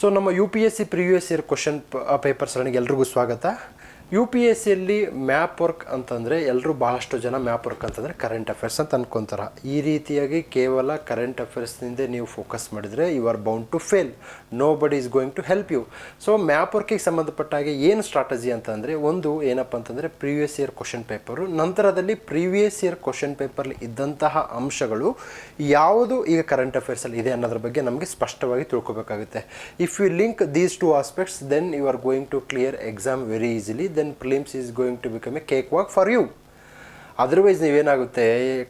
So ನಮ್ಮ U P S C previous year question ಪೇಪರ್ಸ್ಗಳಿಗೆ ಎಲ್ರಿಗೂ ಸ್ವಾಗತ. ಯು ಪಿ ಎಸ್ ಸಿಯಲ್ಲಿ ಮ್ಯಾಪ್ ವರ್ಕ್ ಅಂತಂದರೆ ಎಲ್ಲರೂ ಭಾಳಷ್ಟು ಜನ ಮ್ಯಾಪ್ ವರ್ಕ್ ಅಂತಂದರೆ ಕರೆಂಟ್ ಅಫೇರ್ಸ್ ಅಂತ ಅಂದ್ಕೊತಾರೆ ಈ ರೀತಿಯಾಗಿ ಕೇವಲ ಕರೆಂಟ್ ಅಫೇರ್ಸ್ನಿಂದ ನೀವು ಫೋಕಸ್ ಮಾಡಿದರೆ you are bound to fail nobody is going to help you so map ವರ್ಕಿಗೆ ಸಂಬಂಧಪಟ್ಟ ಹಾಗೆ ಏನು ಸ್ಟ್ರಾಟಜಿ ಅಂತಂದರೆ ಒಂದು ಏನಪ್ಪ ಅಂತಂದರೆ ಪ್ರೀವಿಯಸ್ ಇಯರ್ ಕ್ವಶನ್ ಪೇಪರು ನಂತರದಲ್ಲಿ ಪ್ರೀವಿಯಸ್ ಇಯರ್ ಕ್ವಶನ್ ಪೇಪರ್ಲಿ ಇದ್ದಂತಹ ಅಂಶಗಳು ಯಾವುದು ಈಗ ಕರೆಂಟ್ ಅಫೇರ್ಸಲ್ಲಿ ಇದೆ ಅನ್ನೋದ್ರ ಬಗ್ಗೆ ನಮಗೆ ಸ್ಪಷ್ಟವಾಗಿ ತಿಳ್ಕೊಬೇಕಾಗುತ್ತೆ. If you link these two aspects then you are going to clear exam very easily then prelims is going to become a cake walk for you otherwise ನೀವೇನಾಗುತ್ತೆ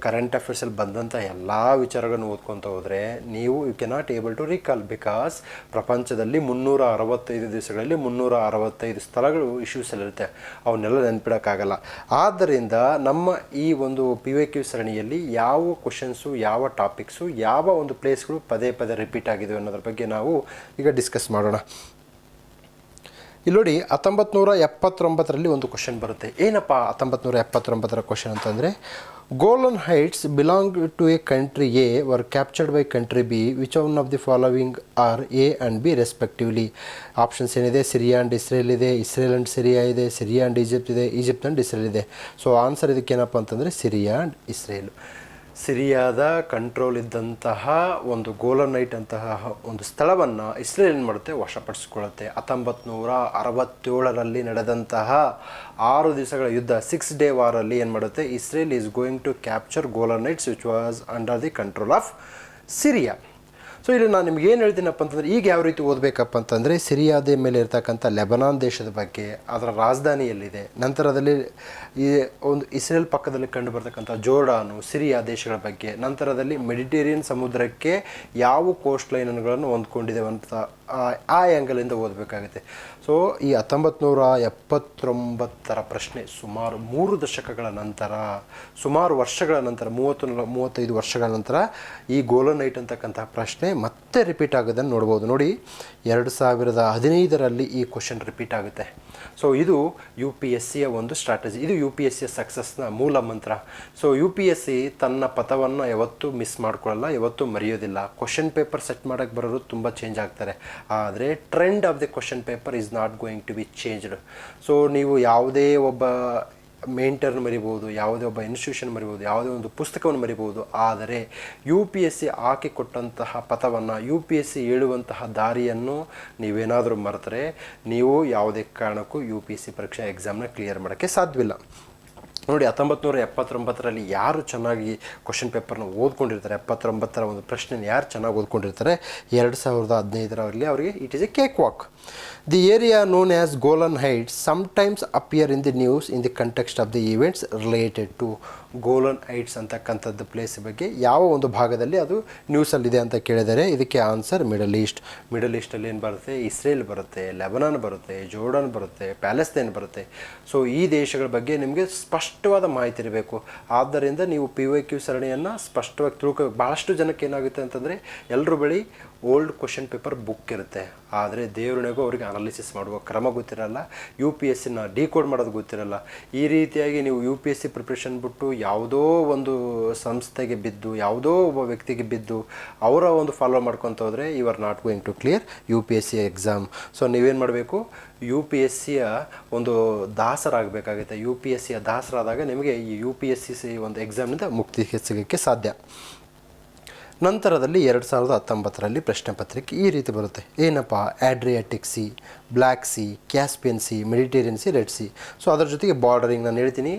current ಅಫೇರ್ಸಲ್ಲಿ ಬಂದಂಥ ಎಲ್ಲ ವಿಚಾರಗಳನ್ನು ಓದ್ಕೊತ ಹೋದರೆ, ನೀವು you cannot able to recall because ಪ್ರಪಂಚದಲ್ಲಿ ಮುನ್ನೂರ ಅರವತ್ತೈದು ದಿವಸಗಳಲ್ಲಿ ಮುನ್ನೂರ ಅರವತ್ತೈದು ಸ್ಥಳಗಳು ಇಶ್ಯೂಸಲ್ಲಿರುತ್ತೆ ಅವನ್ನೆಲ್ಲ ನೆನ್ಪಿಡೋಕ್ಕಾಗಲ್ಲ. ಆದ್ದರಿಂದ ನಮ್ಮ ಈ ಒಂದು ಪಿ ವೈ ಕ್ಯೂ ಸರಣಿಯಲ್ಲಿ ಯಾವ ಕ್ವಶನ್ಸು ಯಾವ ಟಾಪಿಕ್ಸು ಯಾವ ಒಂದು ಪ್ಲೇಸ್ಗಳು ಪದೇ ಪದೇ ರಿಪೀಟ್ ಆಗಿದೆ ಅನ್ನೋದ್ರ ಬಗ್ಗೆ ನಾವು ಈಗ ಡಿಸ್ಕಸ್ ಮಾಡೋಣ. ಇಲ್ಲಿ ನೋಡಿ ಹತ್ತೊಂಬತ್ತು ನೂರ ಎಪ್ಪತ್ತೊಂಬತ್ತರಲ್ಲಿ ಒಂದು ಕ್ವಶನ್ ಬರುತ್ತೆ. ಏನಪ್ಪ ಹತ್ತೊಂಬತ್ತು ನೂರ ಎಪ್ಪತ್ತೊಂಬತ್ತರ ಕ್ವಶನ್ ಅಂತಂದರೆ Golan Heights belong to a country A were captured by country B which one of the following are A and B respectively options ಏನಿದೆ? ಸಿರಿಯಾ ಆ್ಯಂಡ್ ಇಸ್ರೇಲ್ ಇದೆ ಇಸ್ರೇಲ್ ಆ್ಯಂಡ್ ಸಿರಿಯಾ ಇದೆ Syria and Egypt ಇದೆ Egypt and Israel ಇದೆ. So answer ಇದಕ್ಕೇನಪ್ಪ ಅಂತಂದರೆ Syria and Israel ಸಿರಿಯಾದ control ಇದ್ದಂತಹ ಒಂದು ಗೋಲನೈಟ್ ಅಂತಹ ಒಂದು ಸ್ಥಳವನ್ನು ಇಸ್ರೇಲ್ ಏನು ಮಾಡುತ್ತೆ? ವಶಪಡಿಸ್ಕೊಳ್ಳುತ್ತೆ. ಹತ್ತೊಂಬತ್ತು ನೂರ ಅರವತ್ತೇಳರಲ್ಲಿ ನಡೆದಂತಹ ಆರು ದಿವಸಗಳ ಯುದ್ಧ ಸಿಕ್ಸ್ ಡೇ ವಾರಲ್ಲಿ ಏನು ಮಾಡುತ್ತೆ? Israel is going to capture Golan Heights which was under the control of Syria so ಇಲ್ಲಿ ನಾನು ನಿಮ್ಗೆ ಏನು ಹೇಳ್ತೀನಪ್ಪ ಅಂತಂದರೆ, ಈಗ ಯಾವ ರೀತಿ ಓದಬೇಕಪ್ಪ ಅಂತಂದರೆ, ಸಿರಿಯಾದ ಮೇಲೆ ಇರ್ತಕ್ಕಂಥ ಲೆಬನಾನ್ ದೇಶದ ಬಗ್ಗೆ, ಅದರ ರಾಜಧಾನಿಯಲ್ಲಿದೆ. ನಂತರದಲ್ಲಿ ಈ ಒಂದು ಇಸ್ರೇಲ್ ಪಕ್ಕದಲ್ಲಿ ಕಂಡು ಬರ್ತಕ್ಕಂಥ ಜೋರ್ಡಾನು, ಸಿರಿಯಾ ದೇಶಗಳ ಬಗ್ಗೆ, ನಂತರದಲ್ಲಿ ಮೆಡಿಟೇರಿಯನ್ ಸಮುದ್ರಕ್ಕೆ ಯಾವ ಕೋಸ್ಟ್ ಲೈನ್ಗಳನ್ನು ಹೊಂದ್ಕೊಂಡಿದೆ ಅಂತ, ಆ- ಆ್ಯಂಗಲಿಂದ ಓದಬೇಕಾಗುತ್ತೆ. ಸೊ ಈ ಹತ್ತೊಂಬತ್ತು ನೂರ ಎಪ್ಪತ್ತೊಂಬತ್ತರ ಪ್ರಶ್ನೆ ಸುಮಾರು ಮೂರು ದಶಕಗಳ ನಂತರ, ಸುಮಾರು ವರ್ಷಗಳ ನಂತರ, ಮೂವತ್ತು ಮೂವತ್ತೈದು ವರ್ಷಗಳ ನಂತರ ಈ ಗೋಲನ್ ಗೋಲನೈಟ್ ಅಂತಕ್ಕಂತಹ ಪ್ರಶ್ನೆ ಮತ್ತೆ ರಿಪೀಟ್ ಆಗೋದನ್ನು ನೋಡ್ಬೋದು. ನೋಡಿ, ಎರಡು ಸಾವಿರದ ಹದಿನೈದರಲ್ಲಿ ಈ ಕ್ವಶನ್ ರಿಪೀಟ್ ಆಗುತ್ತೆ. ಸೊ ಇದು ಯು ಪಿ ಎಸ್ ಸಿಯ ಒಂದು ಸ್ಟ್ರಾಟಜಿ ಇದು ಯು ಪಿ ಎಸ್ ಸಿಯ ಸಕ್ಸಸ್ನ ಮೂಲ ಮಂತ್ರ. So U P S C ತನ್ನ ಪಥವನ್ನು ಯಾವತ್ತೂ ಮಿಸ್ ಮಾಡ್ಕೊಳ್ಳಲ್ಲ, ಯಾವತ್ತೂ ಮರೆಯೋದಿಲ್ಲ. ಕ್ವಶನ್ ಪೇಪರ್ ಸೆಟ್ ಮಾಡೋಕ್ಕೆ ಬರೋರು ತುಂಬ ಚೇಂಜ್ ಆಗ್ತಾರೆ. ಆದರೆ trend of the question paper is not going to be changed so ನೀವು ಯಾವುದೇ ಒಬ್ಬ ಮೇಂಟರ್ನ ಮರಿಬೋದು, ಯಾವುದೇ ಒಬ್ಬ ಇನ್ಸ್ಟಿಟ್ಯೂಷನ್ ಮರಿಬೋದು, ಯಾವುದೇ ಒಂದು ಪುಸ್ತಕವನ್ನು ಮರಿಬೋದು, ಆದರೆ ಯು ಪಿ ಎಸ್ ಸಿ ಹಾಕಿಕೊಟ್ಟಂತಹ ಪಥವನ್ನು ಯು ಪಿ ಎಸ್ ಸಿ ಹೇಳುವಂತಹ ದಾರಿಯನ್ನು ನೀವೇನಾದರೂ ಮರೆತರೆ, ನೀವು ಯಾವುದೇ ಕಾರಣಕ್ಕೂ ಯು ಪಿ ಎಸ್ ಸಿ ಪರೀಕ್ಷಾ ಎಕ್ಸಾಮ್ನ ಕ್ಲಿಯರ್ ಮಾಡೋಕ್ಕೆ ಸಾಧ್ಯವಿಲ್ಲ. ನೋಡಿ ಹತ್ತೊಂಬತ್ತು ನೂರ ಎಪ್ಪತ್ತೊಂಬತ್ತರಲ್ಲಿ ಯಾರು ಚೆನ್ನಾಗಿ ಕ್ವಶನ್ ಪೇಪರ್ನ ಓದ್ಕೊಂಡಿರ್ತಾರೆ, ಎಪ್ಪತ್ತೊಂಬತ್ತರ ಒಂದು ಪ್ರಶ್ನೆನ ಯಾರು ಚೆನ್ನಾಗಿ ಓದ್ಕೊಂಡಿರ್ತಾರೆ, ಎರಡು ಸಾವಿರದ ಹದಿನೈದರಲ್ಲಿ ಅವರಿಗೆ it is a cake walk the area known as Golan Heights sometimes appear in the news in the context of the events related to Golan Heights ಅಂತಕ್ಕಂಥದ್ದು ಪ್ಲೇಸ್ ಬಗ್ಗೆ. ಯಾವ ಒಂದು ಭಾಗದಲ್ಲಿ ಅದು ನ್ಯೂಸಲ್ಲಿದೆ ಅಂತ ಕೇಳಿದರೆ ಇದಕ್ಕೆ ಆನ್ಸರ್ ಮಿಡಲ್ ಈಸ್ಟ್ ಮಿಡಲ್ ಈಸ್ಟಲ್ಲಿ ಏನು ಬರುತ್ತೆ? ಇಸ್ರೇಲ್ ಬರುತ್ತೆ ಲೆಬನಾನ್ ಬರುತ್ತೆ ಜೋರ್ಡನ್ ಬರುತ್ತೆ ಪ್ಯಾಲೆಸ್ತೇನ್ ಬರುತ್ತೆ. ಸೊ ಈ ದೇಶಗಳ ಬಗ್ಗೆ ನಿಮಗೆ ಸ್ಪಷ್ಟವಾದ ಮಾಹಿತಿ ಇರಬೇಕು. ಆದ್ದರಿಂದ ನೀವು ಪಿ ವೈ ಕ್ಯೂ ಸರಣಿಯನ್ನು ಸ್ಪಷ್ಟವಾಗಿ ತಿಳ್ಕೋ ಭಾಳಷ್ಟು ಜನಕ್ಕೆ ಏನಾಗುತ್ತೆ ಅಂತಂದರೆ ಎಲ್ಲರ ಬಳಿ ಓಲ್ಡ್ ಕ್ವಶನ್ ಪೇಪರ್ ಬುಕ್ ಇರುತ್ತೆ. ಆದರೆ ದೇವರನೆಗೂ ಅವರಿಗೆ ಅನಾಲಿಸಿಸ್ ಮಾಡುವ ಕ್ರಮ ಗೊತ್ತಿರಲ್ಲ ಯು ಪಿ ಎಸ್ ಸಿನ ಡಿಕೋಡ್ ಮಾಡೋದು ಗೊತ್ತಿರಲ್ಲ. ಈ ರೀತಿಯಾಗಿ ನೀವು U P S C preparation ಬಿಟ್ಟು ಯಾವುದೋ ಒಂದು ಸಂಸ್ಥೆಗೆ ಬಿದ್ದು, ಯಾವುದೋ ಒಬ್ಬ ವ್ಯಕ್ತಿಗೆ ಬಿದ್ದು, ಅವರ ಒಂದು ಫಾಲೋ ಮಾಡ್ಕೊತ ಹೋದರೆ you are not going to clear U P S C exam so ನೀವೇನು ಮಾಡಬೇಕು? ಯು ಪಿ ಎಸ್ ಸಿಯ ಒಂದು ದಾಸರಾಗಬೇಕಾಗುತ್ತೆ. ಯು ಪಿ ಎಸ್ ಸಿಯ ದಾಸರಾದಾಗ ನಿಮಗೆ ಈ ಯು ಪಿ ಎಸ್ ಸಿ ಒಂದು ಎಕ್ಸಾಮ್ನಿಂದ ಮುಕ್ತಿ ಸಿಗೋಕ್ಕೆ ಸಾಧ್ಯ. ನಂತರದಲ್ಲಿ ಎರಡು ಸಾವಿರದ ಹತ್ತೊಂಬತ್ತರಲ್ಲಿ ಪ್ರಶ್ನೆ ಪತ್ರಿಕೆ ಈ ರೀತಿ ಬರುತ್ತೆ. ಏನಪ್ಪ? Adriatic sea black sea Caspian sea Mediterranean sea red sea so ಅದರ ಜೊತೆಗೆ ಬಾರ್ಡರಿಂಗ್ ನಾನು ಹೇಳ್ತೀನಿ.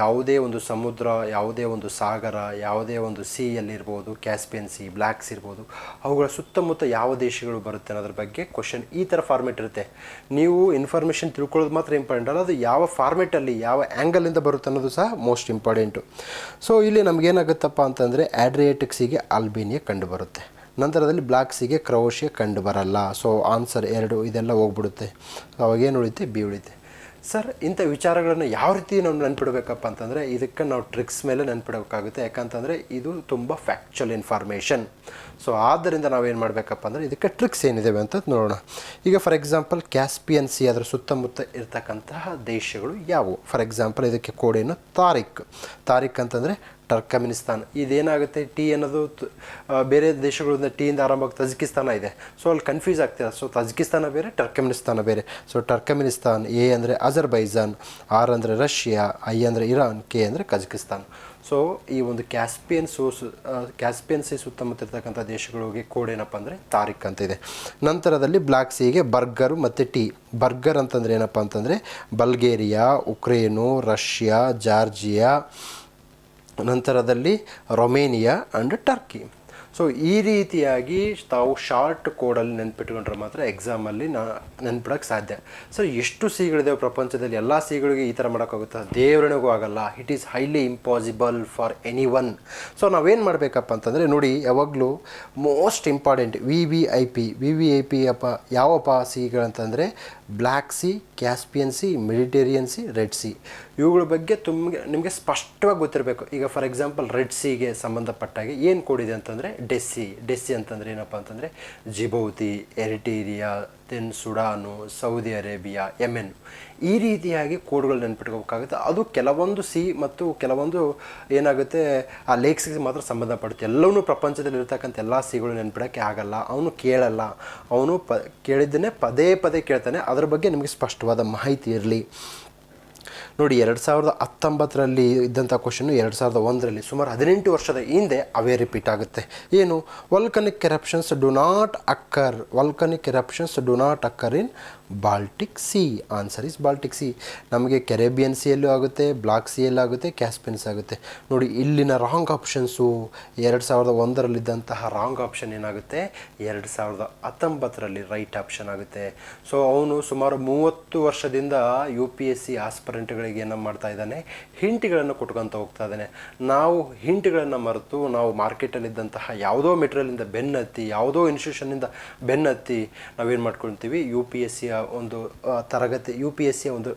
ಯಾವುದೇ ಒಂದು ಸಮುದ್ರ, ಯಾವುದೇ ಒಂದು ಸಾಗರ, ಯಾವುದೇ ಒಂದು ಸಿಯಲ್ಲಿರ್ಬೋದು ಕ್ಯಾಸ್ಪಿಯನ್ ಸಿ ಬ್ಲ್ಯಾಕ್ಸ್ ಇರ್ಬೋದು, ಅವುಗಳ ಸುತ್ತಮುತ್ತ ಯಾವ ದೇಶಗಳು ಬರುತ್ತೆ ಅನ್ನೋದ್ರ ಬಗ್ಗೆ ಕ್ವಶನ್ ಈ ಥರ ಫಾರ್ಮೆಟ್ ಇರುತ್ತೆ. ನೀವು ಇನ್ಫಾರ್ಮೇಷನ್ ತಿಳ್ಕೊಳ್ಳೋದು ಮಾತ್ರ ಇಂಪಾರ್ಟೆಂಟ್ ಅಲ್ಲ, ಅದು ಯಾವ ಫಾರ್ಮೆಟಲ್ಲಿ ಯಾವ ಆ್ಯಂಗಲಿಂದ ಬರುತ್ತೆ ಅನ್ನೋದು ಸಹ ಮೋಸ್ಟ್ ಇಂಪಾರ್ಟೆಂಟು ಸೊ ಇಲ್ಲಿ ನಮಗೇನಾಗುತ್ತಪ್ಪ ಅಂತಂದರೆ ಆಡ್ರಿಯಾಟಿಕ್ಸಿಗೆ ಆಲ್ಬೇನಿಯಾ ಕಂಡು ಬರುತ್ತೆ ನಂತರದಲ್ಲಿ ಬ್ಲ್ಯಾಕ್ಸಿಗೆ ಕ್ರೌಶಿಯಾ ಕಂಡು ಬರಲ್ಲ ಸೊ ಆನ್ಸರ್ ಎರಡು ಇದೆಲ್ಲ ಹೋಗ್ಬಿಡುತ್ತೆ. ಅವಾಗೇನು ಉಳಿತೆ ಬಿ ಉಳಿಯುತ್ತೆ. ಸರ್, ಇಂಥ ವಿಚಾರಗಳನ್ನು ಯಾವ ರೀತಿ ನಾವು ನೆನ್ಪಿಡಬೇಕಪ್ಪ ಅಂತಂದರೆ, ಇದಕ್ಕೆ ನಾವು ಟ್ರಿಕ್ಸ್ ಮೇಲೆ ನೆನ್ಪಿಡಬೇಕಾಗುತ್ತೆ. ಯಾಕಂತಂದರೆ, ಇದು ತುಂಬ ಫ್ಯಾಕ್ಚುಯಲ್ ಇನ್ಫಾರ್ಮೇಷನ್ ಸೊ ಆದ್ದರಿಂದ ನಾವೇನು ಮಾಡಬೇಕಪ್ಪ ಅಂದರೆ, ಇದಕ್ಕೆ ಟ್ರಿಕ್ಸ್ ಏನಿದ್ದಾವೆ ಅಂತ ನೋಡೋಣ. ಈಗ ಫಾರ್ ಎಕ್ಸಾಂಪಲ್ ಕ್ಯಾಸ್ಪಿಯನ್ ಸಿ ಅದರ ಸುತ್ತಮುತ್ತ ಇರತಕ್ಕಂತಹ ದೇಶಗಳು ಯಾವುವು? ಫಾರ್ ಎಕ್ಸಾಂಪಲ್ ಇದಕ್ಕೆ ಕೋಡೇನು ತಾರಿಕ್ ತಾರಿಕ್ ಅಂತಂದರೆ ಟರ್ಕಮಿನಿಸ್ತಾನ್. ಇದೇನಾಗುತ್ತೆ? ಟೀ ಅನ್ನೋದು ಬೇರೆ ದೇಶಗಳಿಂದ ಟೀಯಿಂದ ಆರಂಭವಾಗಿ ತಜಿಕಿಸ್ತಾನ ಇದೆ. ಸೊ ಅಲ್ಲಿ ಕನ್ಫ್ಯೂಸ್ ಆಗ್ತಿದೆ ಸೊ ತಜಿಕಿಸ್ತಾನ ಬೇರೆ, ಟರ್ಕಮಿನಿಸ್ತಾನ ಬೇರೆ. ಸೊ ಟರ್ಕಮಿನಿಸ್ತಾನ್ ಎ ಅಂದರೆ ಅಜರ್ಬೈಜಾನ್, ಆರ್ ಅಂದರೆ ರಷ್ಯಾ, ಐ ಅಂದರೆ ಇರಾನ್, ಕೆ ಅಂದರೆ ಕಜಕಿಸ್ತಾನ್. ಸೊ ಈ ಒಂದು ಕ್ಯಾಸ್ಪಿಯನ್ ಸೋಸ್ ಕ್ಯಾಸ್ಪಿಯನ್ ಸಿ ಸುತ್ತಮುತ್ತ ಇರ್ತಕ್ಕಂಥ ದೇಶಗಳಿಗೆ ಕೋಡ್ ಏನಪ್ಪ ಅಂದರೆ ತಾರಿಕ್ ಅಂತ ಇದೆ. ನಂತರದಲ್ಲಿ ಬ್ಲ್ಯಾಕ್ ಸೀಗೆ ಬರ್ಗರು ಮತ್ತು ಟೀ. ಬರ್ಗರ್ ಅಂತಂದ್ರೆ ಏನಪ್ಪ ಅಂತಂದರೆ ಬಲ್ಗೇರಿಯಾ, ಉಕ್ರೇನು, ರಷ್ಯಾ, ಜಾರ್ಜಿಯಾ ನಂತರದಲ್ಲಿ ರೊಮೇನಿಯಾ ಆ್ಯಂಡ್ ಟರ್ಕಿ ಸೊ ಈ ರೀತಿಯಾಗಿ ತಾವು ಶಾರ್ಟ್ ಕೋಡಲ್ಲಿ ನೆನ್ಪಿಟ್ಕೊಂಡ್ರೆ ಮಾತ್ರ ಎಕ್ಸಾಮಲ್ಲಿ ನಾ ನೆನ್ಪಿಡೋಕ್ಕೆ ಸಾಧ್ಯ. ಸರ್ ಎಷ್ಟು ಸಿಗಳಿದೆವು ಪ್ರಪಂಚದಲ್ಲಿ, ಎಲ್ಲ ಸಿಗಳಿಗೆ ಈ ಥರ ಮಾಡೋಕ್ಕಾಗುತ್ತಾ? ದೇವರನಿಗೂ ಆಗಲ್ಲ. It is highly impossible for any one so ನಾವೇನು ಮಾಡಬೇಕಪ್ಪ ಅಂತಂದರೆ, ನೋಡಿ, ಯಾವಾಗಲೂ most important V V I P V V I P ಅಪ್ಪ, ಯಾವಪ್ಪ ಸಿಗಳಂತಂದರೆ black sea Caspian sea Mediterranean sea red sea ಇವುಗಳ ಬಗ್ಗೆ ತುಂಬ ನಿಮಗೆ ಸ್ಪಷ್ಟವಾಗಿ ಗೊತ್ತಿರಬೇಕು. ಈಗ ಫಾರ್ ಎಕ್ಸಾಂಪಲ್ ರೆಡ್ ಸಿಗೆ ಸಂಬಂಧಪಟ್ಟಾಗೆ ಏನು ಕೊಡಿದೆ ಅಂತಂದರೆ ಡೆಸ್ಸಿ ಡೆಸ್ಸಿ ಅಂತಂದರೆ ಏನಪ್ಪ ಅಂತಂದರೆ Djibouti Eritrea then Sudan Saudi Arabia Yemen ಈ ರೀತಿಯಾಗಿ ಕೋಡ್ಗಳು ನೆನ್ಪಿಟ್ಕೋಬೇಕಾಗುತ್ತೆ. ಅದು ಕೆಲವೊಂದು ಸಿ ಮತ್ತು ಕೆಲವೊಂದು ಏನಾಗುತ್ತೆ, ಆ ಲೇಕ್ಸ್ಗೆ ಮಾತ್ರ ಸಂಬಂಧಪಡುತ್ತೆ. ಎಲ್ಲವೂ ಪ್ರಪಂಚದಲ್ಲಿ ಇರ್ತಕ್ಕಂಥ ಎಲ್ಲ ಸಿಗಳು ನೆನ್ಪಿಡೋಕ್ಕೆ ಆಗಲ್ಲ. ಅವನು ಕೇಳಲ್ಲ. ಅವನು ಪ, ಕೇಳಿದ್ದನ್ನೇ ಪದೇ ಪದೇ ಕೇಳ್ತಾನೆ. ಅದರ ಬಗ್ಗೆ ನಿಮಗೆ ಸ್ಪಷ್ಟವಾದ ಮಾಹಿತಿ ಇರಲಿ. ನೋಡಿ, ಎರಡು ಸಾವಿರದ ಹತ್ತೊಂಬತ್ತರಲ್ಲಿ ಇದ್ದಂಥ ಕ್ವಶನ್ನು ಎರಡು ಸಾವಿರದ ಒಂದರಲ್ಲಿ ಸುಮಾರು ಹದಿನೆಂಟು ವರ್ಷದ ಹಿಂದೆ ಅವೇ ರಿಪೀಟ್ ಆಗುತ್ತೆ. ಏನು? Volcanic eruptions do not occur volcanic eruptions do not occur in Baltic sea answer is Baltic sea ನಮಗೆ ಕೆರೆಬಿಯನ್ ಸಿಯಲ್ಲೂ ಆಗುತ್ತೆ ಬ್ಲಾಕ್ ಸಿಯಲ್ಲೂ ಆಗುತ್ತೆ ಕ್ಯಾಸ್ಪಿಯನ್ಸ್ ಆಗುತ್ತೆ. ನೋಡಿ, ಇಲ್ಲಿನ ರಾಂಗ್ ಆಪ್ಷನ್ಸು ಎರಡು ಸಾವಿರದ ಒಂದರಲ್ಲಿದ್ದಂತಹ ರಾಂಗ್ ಆಪ್ಷನ್ ಏನಾಗುತ್ತೆ? ಎರಡು ಸಾವಿರದ ಹತ್ತೊಂಬತ್ತರಲ್ಲಿ ರೈಟ್ ಆಪ್ಷನ್ ಆಗುತ್ತೆ. ಸೊ ಅವನು ಸುಮಾರು ಮೂವತ್ತು ವರ್ಷದಿಂದ ಯು ಪಿ ಎಸ್ ಸಿ ಆಸ್ಪರೆಂಟ್ಗಳಿಗೆ ಏನೋ ಮಾಡ್ತಾ ಇದ್ದಾನೆ. ಹಿಂಟ್ಗಳನ್ನು ಕೊಟ್ಕೊತ ಹೋಗ್ತಾ ಇದ್ದಾನೆ. ನಾವು ಹಿಂಟ್ಗಳನ್ನು ಮರೆತು, ನಾವು ಮಾರ್ಕೆಟಲ್ಲಿದ್ದಂತಹ ಯಾವುದೋ ಮೆಟೀರಿಯಲಿಂದ ಬೆನ್ನತ್ತಿ, ಯಾವುದೋ ಇನ್ಸ್ಟಿಟ್ಯೂಷನ್ನಿಂದ ಬೆನ್ನತ್ತಿ ನಾವೇನು ಮಾಡ್ಕೊಳ್ತೀವಿ? ಯು ಪಿ ಎಸ್ ಸಿಯ ಒಂದು ತರಗತಿ ಯು ಪಿ ಎಸ್ ಸಿಯ ಒಂದು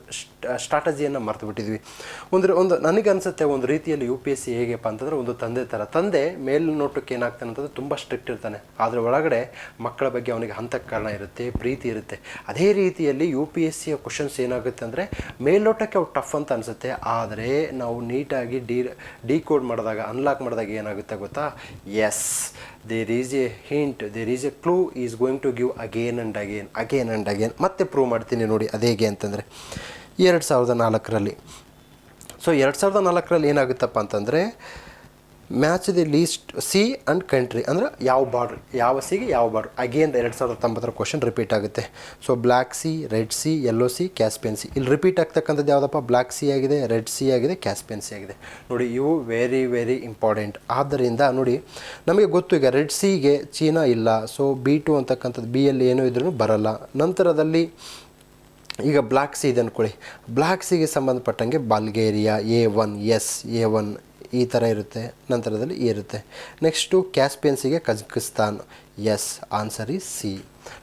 ಸ್ಟ್ರಾಟಜಿಯನ್ನು ಮರೆತು ಬಿಟ್ಟಿದ್ವಿ ಒಂದು ಒಂದು ನನಗೆ ಅನಿಸುತ್ತೆ ಒಂದು ರೀತಿಯಲ್ಲಿ ಯು ಪಿ ಎಸ್ ಸಿ ಹೇಗೆಪ್ಪ ಅಂತಂದರೆ ಒಂದು ತಂದೆ ಥರ. ತಂದೆ ಮೇಲ್ನೋಟಕ್ಕೆ ಏನಾಗ್ತಾನೆ ಅಂತಂದರೆ ತುಂಬ ಸ್ಟ್ರಿಕ್ಟ್ ಇರ್ತಾನೆ. ಆದರೆ ಒಳಗಡೆ ಮಕ್ಕಳ ಬಗ್ಗೆ ಅವನಿಗೆ ಹಂತಕರಣ ಇರುತ್ತೆ, ಪ್ರೀತಿ ಇರುತ್ತೆ. ಅದೇ ರೀತಿಯಲ್ಲಿ ಯು ಪಿ ಎಸ್ ಸಿಯ ಕ್ವಶನ್ಸ್ ಏನಾಗುತ್ತೆ ಅಂದರೆ ಮೇಲ್ನೋಟಕ್ಕೆ ಅವು ಟಫ್ ಅಂತ ಅನಿಸುತ್ತೆ. ಆದರೆ ನಾವು ನೀಟಾಗಿ ಡಿ ಡಿಕೋಡ್ ಮಾಡಿದಾಗ ಅನ್ಲಾಕ್ ಮಾಡಿದಾಗ ಏನಾಗುತ್ತೆ ಗೊತ್ತಾ? Yes there is a hint there is a clue is going to give again and again again and again ಮತ್ತೆ ಪ್ರೂವ್ ಮಾಡ್ತೀನಿ ನೋಡಿ ಅದೇಗೆ ಅಂತಂದರೆ, ಎರಡು ಸಾವಿರದ ನಾಲ್ಕರಲ್ಲಿ. ಸೊ ಎರಡು ಸಾವಿರದ ನಾಲ್ಕರಲ್ಲಿ ಏನಾಗುತ್ತಪ್ಪ ಅಂತಂದರೆ match the list sea and country ಅಂದರೆ ಯಾವ ಬಾರ್ಡ್ರ್ ಯಾವ ಸಿಗೆ ಯಾವ ಬಾರ್ಡ್ರ್ ಅಗೇನ್ ಎರಡು ಸಾವಿರದ ಹತ್ತೊಂಬತ್ತರ ಕ್ವಶನ್ ರಿಪೀಟ್ ಆಗುತ್ತೆ so black sea red sea yellow sea Caspian sea ಇಲ್ಲಿ ರಿಪೀಟ್ ಆಗ್ತಕ್ಕಂಥದ್ದು ಯಾವುದಪ್ಪ ಬ್ಲ್ಯಾಕ್ ಸಿ ಆಗಿದೆ ರೆಡ್ ಸಿ ಆಗಿದೆ ಕ್ಯಾಸ್ಪಿಯನ್ ಸಿ ಆಗಿದೆ ನೋಡಿ ಇವು ವೆರಿ ವೆರಿ ಇಂಪಾರ್ಟೆಂಟ್ ಆದ್ದರಿಂದ ನೋಡಿ ನಮಗೆ ಗೊತ್ತು ಈಗ ರೆಡ್ ಸಿಗೆ ಚೀನಾ ಇಲ್ಲ ಸೊ ಬಿ ಟು ಅಂತಕ್ಕಂಥದ್ದು ಬಿ ಅಲ್ಲಿ ಏನೂ ಇದ್ರೂ ಬರಲ್ಲ ನಂತರದಲ್ಲಿ ಈಗ ಬ್ಲ್ಯಾಕ್ ಸಿ ಇದೆ ಅಂದ್ಕೊಳ್ಳಿ ಬ್ಲ್ಯಾಕ್ ಸಿಗೆ ಸಂಬಂಧಪಟ್ಟಂಗೆ Bulgaria A one as A one ಈ ಥರ ಇರುತ್ತೆ, ನಂತರದಲ್ಲಿ ಈ ಇರುತ್ತೆ. ನೆಕ್ಸ್ಟು ಕ್ಯಾಸ್ಪಿಯನ್ಸಿಗೆ ಕಜಕಿಸ್ತಾನ್ ಎಸ್ ಆನ್ಸರ್ ಈ ಸಿ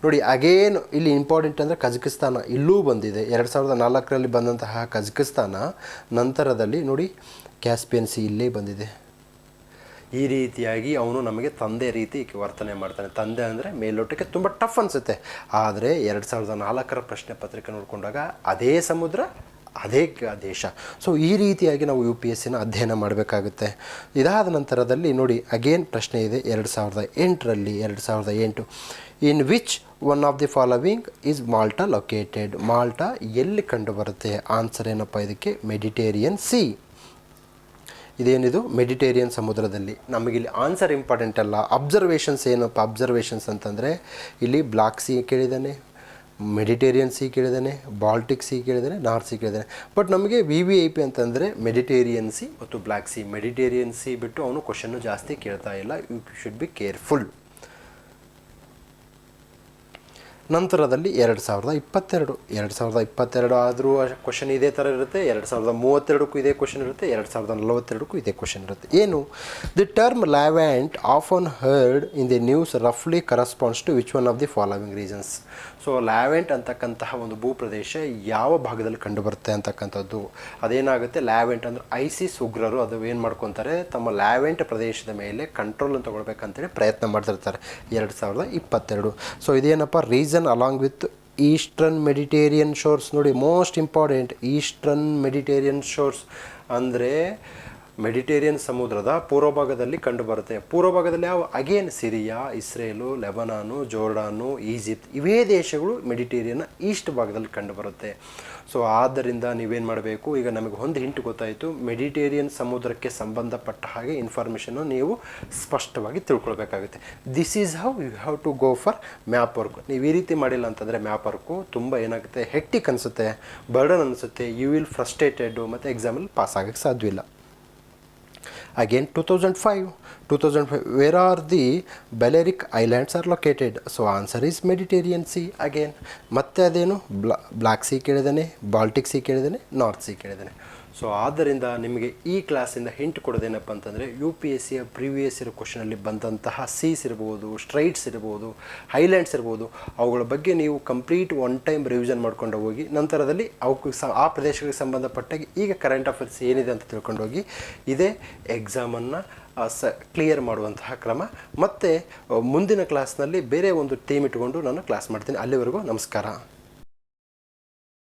ನೋಡಿ ಅಗೇನ್ ಇಲ್ಲಿ ಇಂಪಾರ್ಟೆಂಟ್ ಅಂದರೆ ಕಜಕಿಸ್ತಾನ ಇಲ್ಲೂ ಬಂದಿದೆ. ಎರಡು ಸಾವಿರದ ನಾಲ್ಕರಲ್ಲಿ ಬಂದಂತಹ ಕಜಕಿಸ್ತಾನ ನಂತರದಲ್ಲಿ ನೋಡಿ ಕ್ಯಾಸ್ಪಿಯನ್ ಸಿ ಇಲ್ಲೇ ಬಂದಿದೆ. ಈ ರೀತಿಯಾಗಿ ಅವನು ನಮಗೆ ತಂದೆ ರೀತಿ ವರ್ತನೆ ಮಾಡ್ತಾನೆ. ತಂದೆ ಅಂದರೆ ಮೇಲ್ನೋಟಕ್ಕೆ ತುಂಬ ಟಫ್ ಅನಿಸುತ್ತೆ. ಆದರೆ ಎರಡು ಸಾವಿರದ ನಾಲ್ಕರ ಪ್ರಶ್ನೆ ಪತ್ರಿಕೆ ನೋಡಿಕೊಂಡಾಗ, ಅದೇ ಸಮುದ್ರ ಅದೇ ದೇಶ. ಸೊ ಈ ರೀತಿಯಾಗಿ ನಾವು ಯು ಪಿ ಎಸ್ ಸಿನ ಅಧ್ಯಯನ ಮಾಡಬೇಕಾಗುತ್ತೆ. ಇದಾದ ನಂತರದಲ್ಲಿ ನೋಡಿ ಅಗೇನ್ ಪ್ರಶ್ನೆ ಇದೆ ಎರಡು ಸಾವಿರದ ಎಂಟರಲ್ಲಿ, ಎರಡು ಸಾವಿರದ ಎಂಟು. In which one of the following is Malta located Malta ಎಲ್ಲಿ ಕಂಡುಬರುತ್ತೆ? ಆನ್ಸರ್ ಏನಪ್ಪ ಇದಕ್ಕೆ? ಮೆಡಿಟೇರಿಯನ್ ಸಿ ಇದೇನಿದು? ಮೆಡಿಟೇರಿಯನ್ ಸಮುದ್ರದಲ್ಲಿ. ನಮಗಿಲ್ಲಿ ಆನ್ಸರ್ ಇಂಪಾರ್ಟೆಂಟ್ ಅಲ್ಲ. ಅಬ್ಸರ್ವೇಷನ್ಸ್ ಏನಪ್ಪ? ಅಬ್ಸರ್ವೇಷನ್ಸ್ ಅಂತಂದರೆ, ಇಲ್ಲಿ ಬ್ಲಾಕ್ ಸಿ ಕೇಳಿದ್ದಾನೆ. ಮೆಡಿಟೇರಿಯನ್ ಸಿ ಕೇಳಿದ್ದಾನೆ ಬಾಲ್ಟಿಕ್ ಸೀ ಕೇಳಿದ್ದಾನೆ ನಾರ್ತ್ ಸಿ ಕೇಳಿದ್ದಾನೆ ಬಟ್ ನಮಗೆ ವಿ ವಿ ಐ ಪಿ ಅಂತಂದರೆ ಮೆಡಿಟೇರಿಯನ್ ಸಿ ಮತ್ತು ಬ್ಲ್ಯಾಕ್ ಸಿ ಮೆಡಿಟೇರಿಯನ್ ಸಿ ಬಿಟ್ಟು ಅವನು ಕ್ವಶನ್ನು ಜಾಸ್ತಿ ಕೇಳ್ತಾ ಇಲ್ಲ. ಯು ಶುಡ್ ಬಿ ಕೇರ್ಫುಲ್ ನಂತರದಲ್ಲಿ ಎರಡು ಸಾವಿರದ ಇಪ್ಪತ್ತೆರಡು, ಎರಡು ಸಾವಿರದ ಇಪ್ಪತ್ತೆರಡು ಆದರೂ ಕ್ವಶನ್ ಇದೇ ಥರ ಇರುತ್ತೆ, ಎರಡು ಸಾವಿರದ ಮೂವತ್ತೆರಡಕ್ಕೂ ಇದೇ ಕ್ವಶನ್ ಇರುತ್ತೆ, ಎರಡು ಸಾವಿರದ ನಲವತ್ತೆರಡಕ್ಕೂ ಇದೇ ಕ್ವಶನ್ ಇರುತ್ತೆ. ಏನು? The term Levant often heard in the news ರಫ್ಲಿ corresponds to which one of the following reasons so Levant ಅಂತಕ್ಕಂತಹ ಒಂದು ಭೂಪ್ರದೇಶ ಯಾವ ಭಾಗದಲ್ಲಿ ಕಂಡುಬರುತ್ತೆ ಅಂತಕ್ಕಂಥದ್ದು? ಅದೇನಾಗುತ್ತೆ? ಲ್ಯಾವೆಂಟ್ ಅಂದರೆ ಐಸಿಸ್ ಉಗ್ರರು, ಅದು ಏನು ಮಾಡ್ಕೊತಾರೆ? ತಮ್ಮ ಲ್ಯಾವೆಂಟ್ ಪ್ರದೇಶದ ಮೇಲೆ ಕಂಟ್ರೋಲ್ ತೊಗೊಳ್ಬೇಕಂತೇಳಿ ಪ್ರಯತ್ನ ಮಾಡ್ತಿರ್ತಾರೆ. ಎರಡು ಸಾವಿರದ ಇಪ್ಪತ್ತೆರಡು. ಸೊ ಇದೇನಪ್ಪ? Reason along with eastern Mediterranean shores ನೋಡಿ most important eastern Mediterranean shores ಅಂದರೆ ಮೆಡಿಟೇರಿಯನ್ ಸಮುದ್ರದ ಪೂರ್ವ ಭಾಗದಲ್ಲಿ ಕಂಡುಬರುತ್ತೆ. ಪೂರ್ವ ಭಾಗದಲ್ಲಿ ಯಾವ again Syria, Israel, Lebanon, Jordan, Egypt ಇವೇ ದೇಶಗಳು ಮೆಡಿಟೇರಿಯನ್ನ ಈಸ್ಟ್ ಭಾಗದಲ್ಲಿ ಕಂಡುಬರುತ್ತೆ. ಸೊ ಆದ್ದರಿಂದ ನೀವೇನು ಮಾಡಬೇಕು? ಈಗ ನಮಗೆ ಒಂದು ಹಿಂಟ್ ಗೊತ್ತಾಯಿತು. ಮೆಡಿಟೇರಿಯನ್ ಸಮುದ್ರಕ್ಕೆ ಸಂಬಂಧಪಟ್ಟ ಹಾಗೆ ಇನ್ಫಾರ್ಮೇಷನ್ನು ನೀವು ಸ್ಪಷ್ಟವಾಗಿ ತಿಳ್ಕೊಳ್ಬೇಕಾಗುತ್ತೆ. This is how you have to go for map work ನೀವು ಈ ರೀತಿ ಮಾಡಿಲ್ಲ ಅಂತಂದರೆ ಮ್ಯಾಪ್ ವರ್ಕು ತುಂಬ ಏನಾಗುತ್ತೆ? ಹೆಕ್ಟಿಕ್ ಅನಿಸುತ್ತೆ. ಬರ್ಡನ್ ಅನಿಸುತ್ತೆ. ಯು ವಿಲ್ ಫ್ರಸ್ಟ್ರೇಟೆಡು ಮತ್ತು ಎಕ್ಸಾಮಲ್ಲಿ ಪಾಸ್ ಆಗೋಕ್ಕೆ ಸಾಧ್ಯವಿಲ್ಲ. Again 2005 2005 where are the balearic islands are located so answer is mediterranean sea again ಮತ್ತೆ ಅದೇನು ಬ್ಲಾ ಬ್ಲ್ಯಾಕ್ ಸಿ ಕೇಳಿದ್ದಾನೆ ಬಾಲ್ಟಿಕ್ ಸಿ ಕೇಳಿದ್ದಾನೆ ನಾರ್ತ್ ಸಿ ಕೇಳಿದ್ದಾನೆ ಸೊ ಆದ್ದರಿಂದ ನಿಮಗೆ ಈ ಕ್ಲಾಸಿಂದ ಹಿಂಟ್ ಕೊಡೋದೇನಪ್ಪ ಅಂತಂದರೆ ಯು ಪಿ ಎಸ್ ಸಿಯ ಪ್ರಿವಿಯಸ್ ಇರೋ ಕ್ವಶನಲ್ಲಿ ಬಂದಂತಹ ಸೀಸ್ ಇರ್ಬೋದು ಸ್ಟ್ರೈಟ್ಸ್ ಇರ್ಬೋದು ಹೈಲ್ಯಾಂಡ್ಸ್ ಇರ್ಬೋದು, ಅವುಗಳ ಬಗ್ಗೆ ನೀವು ಕಂಪ್ಲೀಟ್ ಒನ್ ಟೈಮ್ ರಿವಿಷನ್ ಮಾಡ್ಕೊಂಡು ಹೋಗಿ, ನಂತರದಲ್ಲಿ ಅವಕ್ಕೆ ಸ, ಆ ಪ್ರದೇಶಗಳಿಗೆ ಸಂಬಂಧಪಟ್ಟಾಗಿ ಈಗ ಕರೆಂಟ್ ಅಫೇರ್ಸ್ ಏನಿದೆ ಅಂತ ತಿಳ್ಕೊಂಡು ಹೋಗಿ, ಇದೇ ಎಕ್ಸಾಮನ್ನು ಸ ಕ್ಲಿಯರ್ ಮಾಡುವಂತಹ ಕ್ರಮ. ಮತ್ತು, ಮುಂದಿನ ಕ್ಲಾಸ್ನಲ್ಲಿ ಬೇರೆ ಒಂದು ಟೀಮ್ ಇಟ್ಕೊಂಡು ನಾನು ಕ್ಲಾಸ್ ಮಾಡ್ತೀನಿ. ಅಲ್ಲಿವರೆಗೂ ನಮಸ್ಕಾರ.